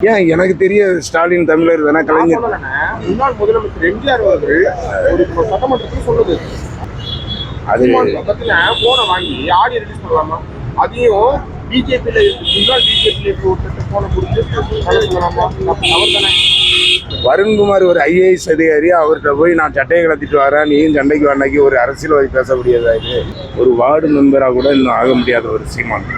ஏன் எனக்கு தெரிய ஸ்டாலின் தமிழர் தானே கலைஞர். முன்னாள் முதலமைச்சர் எம்ஜிஆர் அவர்கள் ஒரு சட்டமன்றத்தில் சொன்னது. அது பக்கத்துல போனை வாங்கி ஆடியோ ரிலீஸ் பண்ணலாமா? அதையும் பிஜேபியில முன்னாள் பிஜேபியில ஒருத்தர் போனை கொடுத்து சொல்ல சொல்லலாமா அவர் தானே? வருண்குமார் ஒரு ஐஏஎஸ் அதிகாரி அவர்கிட்ட போய் நான் சட்டையை கலத்திட்டு வரேன் நீயும் சண்டைக்கு வந்தாக்கி ஒரு அரசியல்வாதி பேச முடியாதா இது? ஒரு வார்டு மெம்பராக கூட இன்னும் ஆக முடியாத ஒரு சீமான்.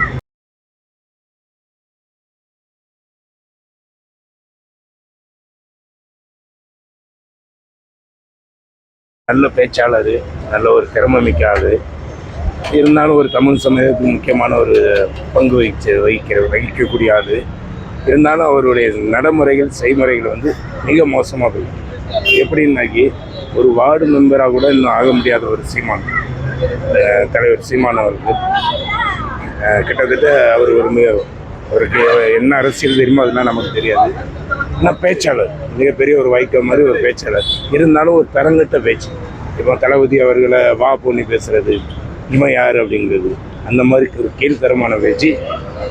நல்ல பேச்சாளர் நல்ல ஒரு திறமை மிக்க இருந்தாலும் ஒரு தமிழ் சமூகத்துக்கு முக்கியமான ஒரு பங்கு வகிச்ச வகிக்கிற வகிக்கக்கூடிய ஆள். இருந்தாலும் அவருடைய நடைமுறைகள் செய்முறைகள் வந்து மிக மோசமாக போயிடும் எப்படின்னாக்கி ஒரு வார்டு மெம்பராக கூட இன்னும் ஆக முடியாத ஒரு சீமான். தலைவர் சீமான் அவருக்கு கிட்டத்தட்ட அவர் ஒரு அவருக்கு என்ன அரசியல் தெரியுமோ அதெல்லாம் நமக்கு தெரியாது. ஆனால் பேச்சாளர். மிகப்பெரிய ஒரு வைக்கம் மாதிரி ஒரு பேச்சாளர். இருந்தாலும் ஒரு தரங்கட்ட பேச்சு. இப்போ தளபதி அவர்களை வா பொண்ணி பேசுறது இவன் யார் அப்படிங்கிறது. அந்த மாதிரி ஒரு கீழ்த்தரமான பேச்சு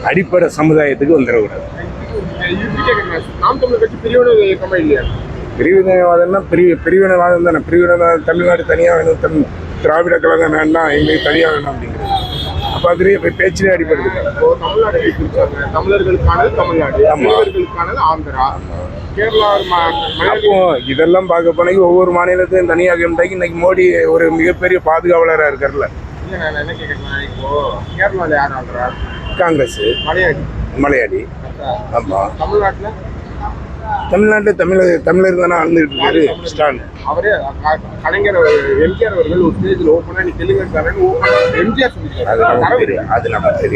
அடிப்படை சமுதாயத்துக்கு வந்துடக்கூடாது. பிரிவினைவாதம்னா பிரிவு பிரிவினைவாதம் தானே. பிரிவினைவாதம் தமிழ்நாடு தனியாக வேணும் தமிழ் திராவிட கழகம் வேண்டாம் எங்களுக்கு தனியாக வேணும் அப்படிங்கிறது. இப்போ பேச்சிலே அடிப்படுது இப்போ தமிழ்நாடு தமிழர்களுக்கானது தமிழ்நாடு. தமிழர்களுக்கானது ஆந்திரா. கேரளா அப்போ இதெல்லாம் பார்க்க போனீங்க ஒவ்வொரு மாநிலத்தையும் தனியாக இருந்தாக்கி இன்னைக்கு மோடி ஒரு மிகப்பெரிய பாதுகாவலராக இருக்கார்ல என்ன கேட்கறேன்னா இப்போ கேரளால யார் ஆந்திரா காங்கிரஸ். மலையாளி. மலையாளி? ஆமாம் தமிழ்நாட்டுல தமிழ்நாட்டில் தமிழர் தமிழர் தானே ஆழ்ந்துட்டு இருக்காரு ஸ்டாலின். அவரே கலைஞர் எம்ஜிஆர் அவர்கள் ஒரு ஸ்டேஜ்ல ஓப்பனா நீ தெலுங்கு ஓப்பனா எம்ஜிஆர் அது நமக்கு தெரியாது அது நமக்கு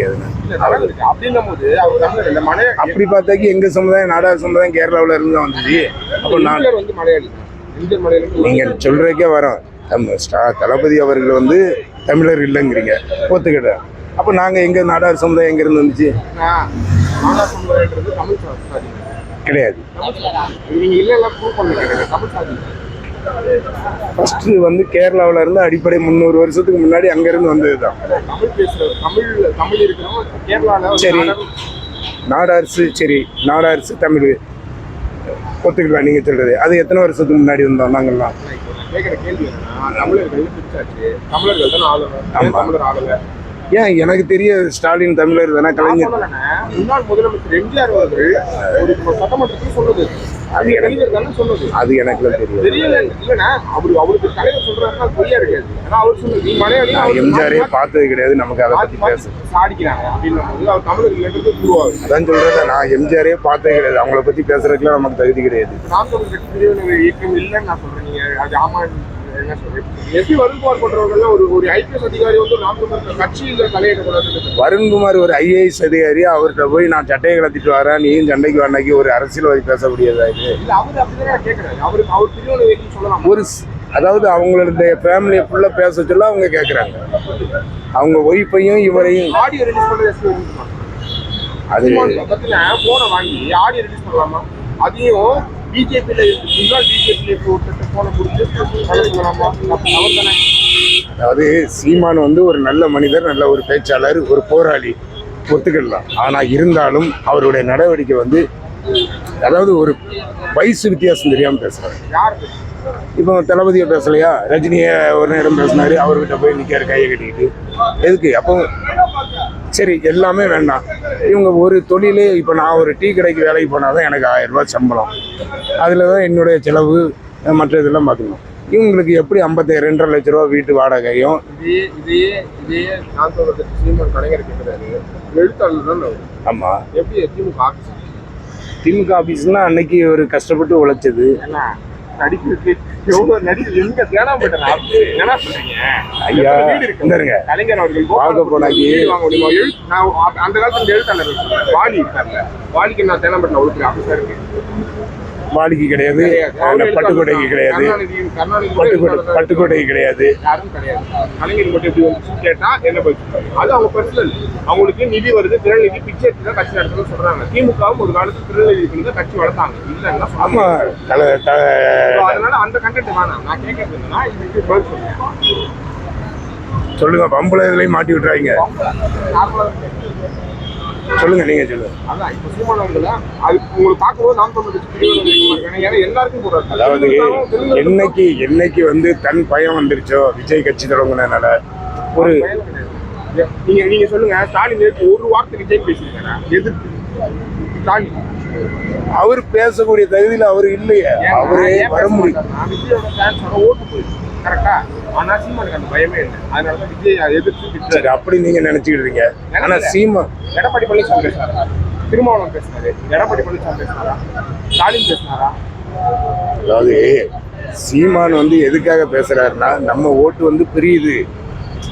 இருக்கு அப்படின்னும் போது அவர் தமிழர் இல்ல மலையாளி அப்படி பார்த்தாக்கி எங்க சமுதாயம் நாடார் சமுதாயம் கேரளாவில் இருந்து தான் வந்தது. அப்போ நான் வந்து மலையாளி. எம்ஜிஆர் மலையாளி நீங்க சொல்றதுக்கே வரோம். தம் ஸ்டா- தளபதி அவர்கள் வந்து தமிழர் இல்லைங்கிறீங்க. ஒத்துக்கிட்டேன் அப்போ நாங்க எங்க நாடார் சமுதாயம் எங்க இருந்து வந்துச்சு? மாதா சமுதாயன்றது தமிழ் சாதி. கிடையாது. ஃபர்ஸ்ட் வந்து கேரளாவுல இருந்து அடிப்படை முந்நூறு வருஷத்துக்கு முன்னாடி அங்க இருந்து வந்தது தான் சரி. நாடார்சு சரி. நாடார்சு தமிழ். ஒத்துக்கலாம் நீங்க சொல்றது. அது எத்தனை வருஷத்துக்கு முன்னாடி வந்தோம் நான் கேட்குற கேள்வி தமிழர்கள் தமிழர்கள் தான் ஆமா. தமிழர் ஆளுநர் ஏன் எனக்கு தெரிய ஸ்டாலின் தமிழர் தானே நான் கலைஞர். முன்னாள் முதலமைச்சர் எம்ஜிஆர் அவர்கள் ஒரு சட்டமன்றத்தில் சொன்னது. அது எனக்கு- சொன்னது. அது எனக்குலாம் தெரியாது. தெரியல இல்லைண்ணா. அவரு அவருக்கு தலைவர் சொல்றாருன்னா பொய்யா இருக்காது. ஆனா அவர் சொன்னது நீ மலையாளி நான் எம்ஜிஆரே பார்த்தது கிடையாது நமக்கு அதை பத்தி பேச சாடிக்கிறாங்க அப்படின்னு அவர் தமிழர் இல்லைன்றது அதான் சொல்றேன் நான் எம்ஜிஆரே பார்த்தது கிடையாது. அவங்கள பத்தி பேசுறதுக்குலாம் நமக்கு தகுதி கிடையாது. நாம் தமிழ் கட்சி இயக்கம் இல்லைன்னு நான் சொல்றேன். நீங்க அது ஆமா என்ன சொல்றேன் எஸ்பி வருண்குமார் போன்றவர்கள் ஒரு ஒரு ஐபிஎஸ் அதிகாரி வந்து தமிழ் கட்சியில் தலையிடக்கூடாது வருண்குமார் ஒரு ஐஏஎஸ் அதிகாரி அவர்கிட்ட போய் நான் சட்டையை கலத்திட்டு வரேன் நீயும் சண்டைக்கு வந்தாக்கி ஒரு அரசியல்வாதி பேச முடியாதா இது? இல்ல அவர் அப்படிதான் கேட்கறாரு அவருக்கு அவர் இயக்கம் சொல்லலாம்? ஒரு அதாவது அவங்களுடைய ஃபேமிலியை ஃபுல்லாக பேச சொல்ல அவங்க கேட்குறாங்க அவங்க ஒய்ஃபையும் இவரையும் ஆடியோ ரிலீஸ் வருண்குமார். அது பக்கத்துல போனை வாங்கி ஆடியோ ரிலீஸ் பண்ணலாமா? அதையும் பிஜேபியில முன்னாள் பிஜேபியில இருக்க ஒருத்தர் போனை கொடுத்து சொல்ல சொல்லலாமா அவர் தானே? அதாவது சீமான் வந்து ஒரு நல்ல மனிதர் நல்ல ஒரு பேச்சாளர் ஒரு போராளி ஒத்துக்கிடலாம் ஆனால் இருந்தாலும் அவருடைய நடவடிக்கை வந்து அதாவது ஒரு வயசு வித்தியாசம் தெரியாமல் பேசுகிறாரு இப்போ தளபதியை பேசலையா? ரஜினியை ஒரு நேரம் பேசினாரு அவர்கிட்ட போய் நிற்காரு கையை கட்டிக்கிட்டு. எதுக்கு? அப்போ சரி எல்லாமே வேண்டாம். இவங்க ஒரு தொழிலே இப்போ நான் ஒரு டீ கடைக்கு வேலைக்கு போனால் தான் எனக்கு ஆயிரம் ரூபாய் சம்பளம். அதில் தான் என்னுடைய செலவு மற்ற இதெல்லாம் பார்த்துக்கணும் இவங்களுக்கு எப்படி ஐம்பத்தி ரெண்டரை லட்ச ரூபா வீட்டு வாடகையும் இதே இதே இதே நான் சொல்றது சீமான் கலைஞர் கேட்கிறாரு எழுத்தாளர். ஆமாம் எப்படி திமுக ஆஃபீஸ் திமுக ஆஃபீஸ்னால் அன்னைக்கு ஒரு கஷ்டப்பட்டு உழைச்சது. ஏன்னா நடிக்கிறதுக்கு எவ்வளவு எங்க போயிட்டாங்க அப்படி என்ன சொல்றீங்க? ஐயா, இந்தாருங்க. கலைஞர் அவர்கள் பார்க்க போனாக்கி- வாங்க முடியுமா? எழுத்து நான் அந்த காலத்துல எழுத்தாளர். வாலி இருக்கார்ல வாலிக்கு நான் இருக்கு. வாடிக்கை கிடையாது எழுத்தாளர் கிடையாது. தான். கருணாநிதி கருணாநிதி கூட பட்டுக்கோட்டை எழுத்தாளர் தான். பட்டுக்கோட்டைக்கு கிடையாது. அவங்களுக்கு நிதி வருது திறநிதி பிச்சை எடுத்து தான் கட்சி நடத்தணும்னு சொல்றாங்க. திமுகவும் ஒரு காலத்துல திறநிதி பண்ணி கட்சி வளர்த்தாங்க. இல்லைன்னா ஆமா அதனால அந்த கண்டென்ட் வேணாம். நான் கேட்கறது என்னன்னா இதுக்கு பதில் சொல்லுங்க. பம்புல இதுலயும் மாட்டி விட்டுறாங்க சொல்லுங்க நீங்க சொல்லுங்க. அதான் இப்போ சீமான் அவர்கள அது உங்களுக்கு பார்க்கும்போது நாம் தமிழ் கட்சி பிரிவு ஏன்னா எல்லாருக்கும் போடுறாரு அதாவது என்னைக்கு என்னைக்கு வந்து தன் பயம் வந்துருச்சோ விஜய் கட்சி தொடங்குனதுனால ஒரு நீங்க நீங்க சொல்லுங்க ஸ்டாலின் ஒரு வார்த்தை விஜய் பேசியிருக்காரா? எதிர்த்து. ஸ்டாலின். அவர் பேசக்கூடிய தகுதியில் அவர் இல்லையே. அவரே வர முடியும் கரெக்டா ஆனா சீமானுக்கு அந்த பயமே இல்லை. அதனால தான் விஜய் எதிர்த்து திட்டுறாரு. அப்படி நீங்க நினைச்சுக்கிட்டு ஆனா சீமா எடப்பாடி பழனிசாமி பேசினாரா? திருமாவளவன் பேசினாரு. எடப்பாடி பழனிசாமி பேசினாரா? ஸ்டாலின் பேசினாரா? அதாவது சீமான் வந்து எதுக்காக பேசுறாருன்னா நம்ம ஓட்டு வந்து பிரியுது.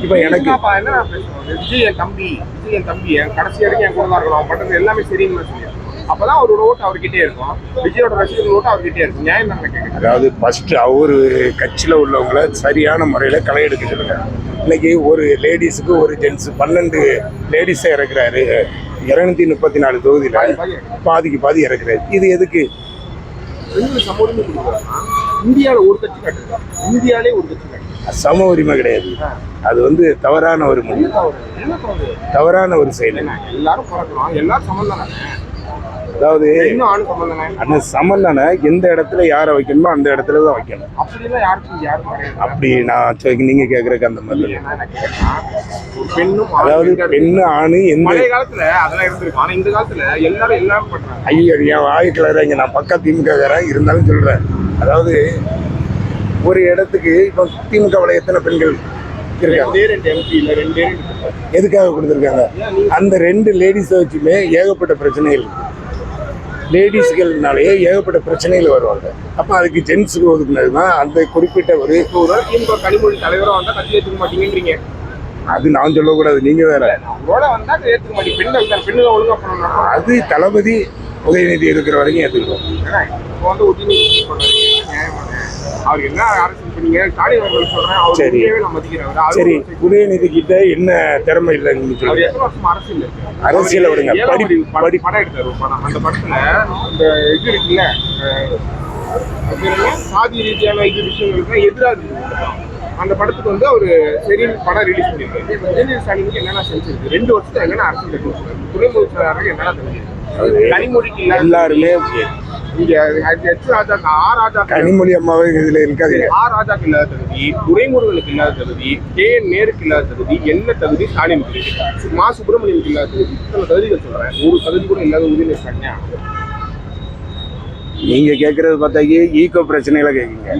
இப்ப எனக்கு என்ன பேசுறது? விஜய் என் தம்பி விஜய் என் தம்பி என் கடைசி வரைக்கும் என் கூட தான் இருக்கணும். பண்றது எல்லாமே சரின்னு சொல்லி அப்பதான் அவரோட ஓட்டு அவர்கிட்டே இருக்கும். விஜயோட ரசிகர்கள் ஓட்டு அவர்கிட்டே இருக்கும். நியாயம் தான் அதாவது ஃபர்ஸ்ட் அவரு கட்சியில உள்ளவங்கள சரியான முறையில களை எடுக்க சொல்லுங்க. இன்னைக்கு ஒரு லேடிஸுக்கு ஒரு ஜென்ஸ் பன்னெண்டு லேடிஸை இறக்குறாரு. இருநூத்தி முப்பத்தி நாலு தொகுதியில பாதிக்கு பாதி இறக்குறாரு. இது எதுக்கு? இந்தியாவில் ஒரு கட்சி காட்டுது. இந்தியாவிலே ஒரு கட்சி சம உரிமை கிடையாது. அது வந்து தவறான ஒரு தவறு? தவறான ஒரு செயல். எல்லாரும் பிறக்கணும். எல்லாரும் சமம் தானே? அதாவது அந்த சமந்தான எந்த இடத்துல யாரை வைக்கணுமோ அந்த இடத்துல தான் வைக்கணும். இங்க அப்படி நான் நீங்க கேக்குறதுக்கு அந்த மாதிரி. அதாவது. பெண்ணு ஆணு எந்த காலத்துல அதெல்லாம் இருந்திருக்கும். ஆனா இந்த காலத்துல எல்லாரும் எல்லாரும் பண்றாங்க. ஐயோ என் வாய் கிளறாங்க நான் பக்கா திமுக இருந்தாலும் சொல்றேன். அதாவது ஒரு இடத்துக்கு இப்போ திமுகவில் எத்தனை பெண்கள் இருக்காங்க. எதுக்காக கொடுத்துருக்காங்க? அந்த ரெண்டு லேடிஸை வச்சுமே ஏகப்பட்ட பிரச்சனைகள் இருக்கு. லேடிஸ்கள்னாலேயே ஏகப்பட்ட பிரச்சனைகள் வருவாங்க. அப்போ அதுக்கு ஜென்ஸுக்கு ஒதுக்குனது தான் அந்த குறிப்பிட்ட ஒரு ஒரு திமுக கனிமொழி தலைவரா வந்தா கட்சி ஏத்துக்க மாட்டீங்கன்றீங்க. அது நான் சொல்லக்கூடாது நீங்க வேற. அதை தளபதி உதயநிதி இருக்கிற வரைக்கும் ஏற்றுக்கிறோம் இப்போ வந்து அவர் என்ன அரசியல் பண்ணீங்க? ஸ்டாலின் அவர்கள் சொல்றேன். சரி. சரி உதயநிதி கிட்ட என்ன திறமை இல்லைன்னு வருஷம் அரசியல் இருக்கு? அரசியலை விடுங்க. படி- படம் படி- படம் எடுத்தாரு படம். அந்த படத்துல இந்த இது இருக்குல்ல? சாதி ரீதியான இது விஷயங்களுக்கு எதிராக படம். அந்த படத்துக்கு வந்து அவரு சரி படம் ரிலீஸ் பண்ணிருக்காரு உதயநிதி ஸ்டாலினுக்கு என்னென்ன செஞ்சிருக்கு? ரெண்டு வருஷத்துல என்னென்ன அரசியல் இருக்கு துறைமுக செயலாளருக்கு என்னென்ன கனிமொழிக்கு எல்லாருமே இங்க எச் ராஜா ஆ ராஜா கனிமொழி அம்மாவே இதுல இருக்காது ஆ ராஜாக்கு இல்லாத தகுதி துரைமுருகனுக்கு இல்லாத தகுதி கே என் நேருக்கு இல்லாத தகுதி என்ன தகுதி இருக்கு மா சுப்பிரமணியனுக்கு இல்லாத தகுதி. இத்தனை தகுதிகள் சொல்றேன். ஒரு தகுதி கூட இல்லாத உதயநிதி ஸ்டாலினா நீங்க கேக்குறது பார்த்தாக்கி ஈகோ பிரச்சனைகளை கேக்குங்க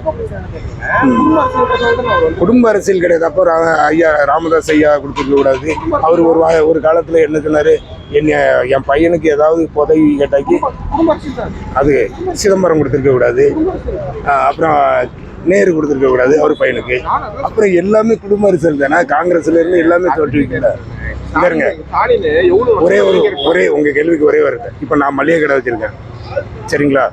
குடும்ப அரசியல் கிடையாது. அப்போ ஐயா ராமதாஸ் ஐயா கொடுத்துருக்க கூடாது. அவர் ஒரு ஒரு காலத்துல என்ன சொன்னாரு? என்ன என் பையனுக்கு ஏதாவது உதவி கேட்டாக்கி அது சிதம்பரம் கொடுத்துருக்க கூடாது. அப்புறம் நேரு கொடுத்துருக்க கூடாது அவர் பையனுக்கு. அப்புறம் எல்லாமே குடும்ப அரசியல் தானே? காங்கிரஸ்ல இருந்து எல்லாமே தோற்றுவிக்கல பாருங்க ஒரே ஒரு ஒரே உங்க கேள்விக்கு ஒரே வருது இப்போ நான் மளிகை கடை வச்சிருக்கேன். சரிங்களா?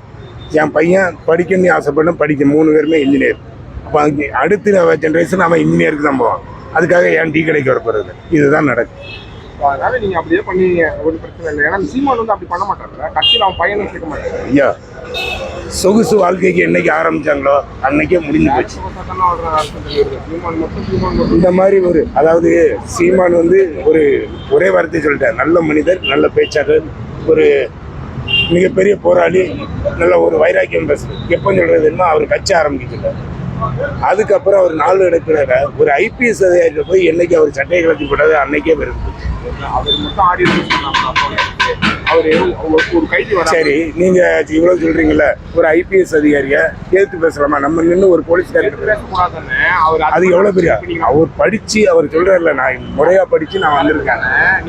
என் பையன் படிக்கணும்னு ஆசைப்படும் படிக்க மூணு பேருமே இன்ஜினியர் அப்போ அடுத்த ஜென்ரேஷன் அவன் இன்ஜினியருக்கு தான் போவான். அதுக்காக என் டீ கடைக்கு வரப்போறது. இதுதான் நடக்கும். அதனால நீங்க அப்படியே பண்ணீங்க. ஒரு பிரச்சனை இல்லை. ஏன்னா சீமான் வந்து அப்படி பண்ண மாட்டாங்க கட்சியில் அவன் பையனும் சேர்க்க மாட்டாங்க ஐயா சொகுசு வாழ்க்கைக்கு என்னைக்கு ஆரம்பிச்சாங்களோ அன்னைக்கே முடிஞ்சு போச்சு. இந்த மாதிரி ஒரு அதாவது சீமான் வந்து ஒரு ஒரே வார்த்தை சொல்லிட்டார். நல்ல மனிதர் நல்ல பேச்சாளர் ஒரு மிகப்பெரிய போராளி நல்ல ஒரு வைராக்கியம் பேசு எப்போ சொல்றதுன்னா அவர் கட்சி ஆரம்பிக்கல. அதுக்கப்புறம் அவர் நாலு இடத்துல ஒரு ஐபிஎஸ் அதிகாரியில் போய் என்னைக்கு அவர் சட்டையை கலத்தி போட்டாரு அன்னைக்கே வருது. அவர் மட்டும் ஆடியோ அவர் ஒரு கைதி வர சரி நீங்க இவ்வளவு சொல்றீங்கல்ல ஒரு ஐபிஎஸ் அதிகாரியை எதிர்த்து பேசலாமா? நம்ம நின்று ஒரு போலீஸ்காரர் பேசக்கூடாதுன்னு அவர் அது எவ்வளவு பெரிய அவர் படிச்சு அவர் சொல்றாருல நான் முறையா படிச்சு நான் வந்திருக்கேன்.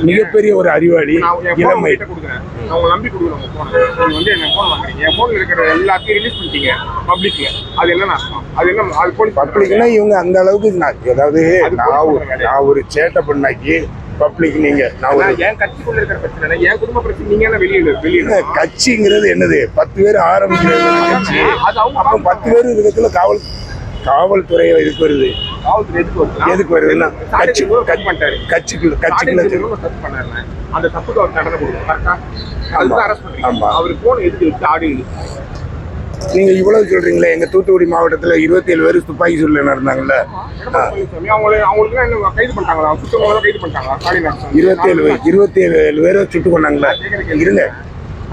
மிகப்பெரிய ஒரு அறிவாளி இளமை. உங்களை நம்பி phone. நீங்க வந்து என் வாங்குறீங்க. என் phone ல இருக்கிற எல்லாத்தையும் ரிலீஸ் பண்ணிட்டீங்க பப்ளிக்ல அது என்ன அர்த்தம் அது என்ன அது போலீஸ் பப்ளிக்னா இவங்க அந்த அளவுக்கு நான் அதாவது அது நான் ஒரு-? நான் ஒரு சேட்டை பண்ணாக்கி பப்ளிக் நீங்க நான் என் கட்சிக்குள்ள இருக்கிற பிரச்சனை. என் குடும்ப பிரச்சனை நீங்க வெளியில வெளியில கட்சிங்கிறது என்னது? பத்து பேர் ஆரம்பிக்கிறது கட்சி. அப்போ பத்து பேர் இருக்கிறதுல காவல் காவல்துறை எதுக்கு வருது? எதுக்கு வருது? எதுக்கு வருதுன்னா கட்சி கட்சிக்குள்ள கட்சிக்குள்ள. அந்த தப்புக்கு அவர் தண்டனை கொடுக்கணும். கரெக்டா அதுக்கு அரெஸ்ட் ஆமா. பண்றீங்க அவர் போன் எதுக்கு ஆடி நீங்க இவ்வளவு சொல்றீங்களே எங்க தூத்துக்குடி மாவட்டத்துல இருபத்தி ஏழு பேர் துப்பாக்கி சூழ்நிலை நடந்தாங்கல்ல? எடப்பாடி பழனிசாமி அவங்களை அவங்களுக்கு என்ன கைது பண்ணிட்டாங்களா? சுத்தவங்க கைது பண்ணிட்டாங்களா? ஸ்டாலின் இருபத்தி ஏழு இருபத்தி ஏழு பேரை சுட்டு கொண்டாங்களே? இருங்க.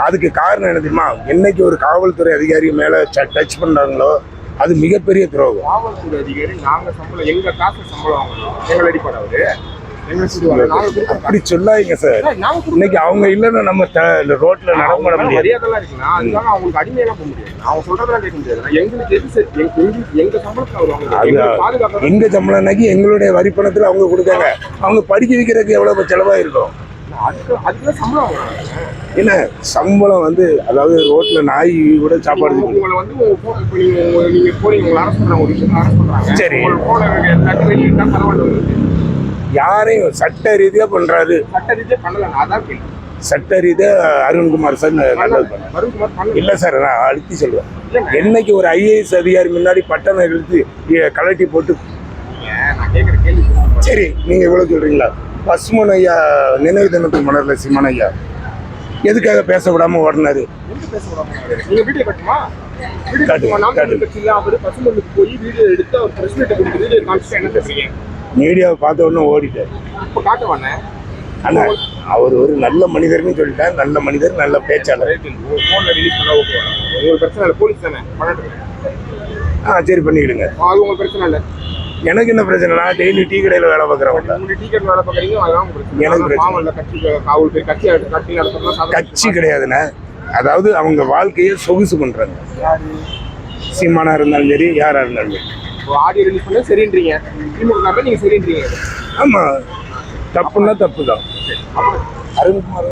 அதுக்கு காரணம் என்ன தெரியுமா? என்னைக்கு ஒரு காவல்துறை அதிகாரி மேல டச் பண்றாங்களோ அது மிகப்பெரிய துரோகம். காவல்துறை அதிகாரி நாங்க சம்பளம் எங்க காசு சம்பளம் எங்களை அடிப்படை அப்படி சொல்லாதீங்க சார் இன்னைக்கு அவங்க இல்லைன்னா நம்ம ரோட்ல நடமாட முடியாது. மரியாதைலாம் இருக்குன்னா அதுக்காக அவங்களுக்கு அடிமையெல்லாம் போக முடியாது. அவங்க சொல்றதெல்லாம் கேட்க முடியாது. எங்களுக்கு எது சரி எங்க- சம்பளத்துக்கு எங்க சம்பளம்னாக்கி எங்களுடைய வரி பணத்துல அவங்க கொடுக்காங்க. அவங்க படிக்க வைக்கிறதுக்கு எவ்வளவு செலவா இருக்கும் அதுக்கு அதுக்குதான் சம்பளம் வாங்குறாங்க. என்ன? சம்பளம் வந்து அதாவது ரோட்ல நாய் கூட சாப்பாடு சரி. யாரையும் சட்ட ரீதியா பண்றாரு. சட்ட ரீதியா பண்ணல நான் அதான் கேள்வி. சட்ட ரீதியா அருண்குமார் சார் நல்லது இல்ல சார் நான் அழுத்தி இல்லைங்க. என்னைக்கு ஒரு ஐஏஎஸ் அதிகாரி முன்னாடி பட்டணம் இழுத்து இ- கழட்டி போட்டு சரி நீங்க இவ்வளவு சொல்றீங்களா? பசுமன் ஐயா நினைவு தினத்துக்கு மலர்ல சிம்மன் ஐயா. எதுக்காக பேச விடாம ஓடினாரு? போய் வீடியோ எடுத்து அவர் பிரஸ் மீட் கொடுத்து வீடியோ காமிச்சு என்ன பேசுறீங்க? மீடியாவை பார்த்த உடனே ஓடிட்டார். இப்ப காட்டுவானே ஆனா அவர் ஒரு நல்ல மனிதர்னு சொல்லிட்டார். நல்ல மனிதர் நல்ல பேச்சாளர். உங்க போன்ல ரிலீஸ் பண்ணா ஓகே உங்களுக்கு பிரச்சனை இல்லை போலீஸ் தானே ஆ சரி பண்ணிக்கிடுங்க. அது உங்களுக்கு பிரச்சனை இல்லை. எனக்கு என்ன பிரச்சனை? நான் டெய்லி டீ கடையில் வேலை பார்க்குறவங்க நீங்க டிக்கெட் வேலை பார்க்குறீங்க உங்களுக்கு எனக்கு பிரச்சனை. கட்சி காவல் பேர் கட்சி கட்சி நடத்துறதுலாம் கட்சி கிடையாதுண்ணே. அதாவது அவங்க வாழ்க்கையை சொகுசு பண்றாங்க. யாரு? சீமானா இருந்தாலும் சரி யாரா இருந்தாலும் சரி. ஆடியோ ரிலீஸ் பண்ண சரின்றீங்க. திமுக காரங்க நீங்க சரின்றீங்க. ஆமா. தப்புன்னா தப்பு தான் அருண்குமார்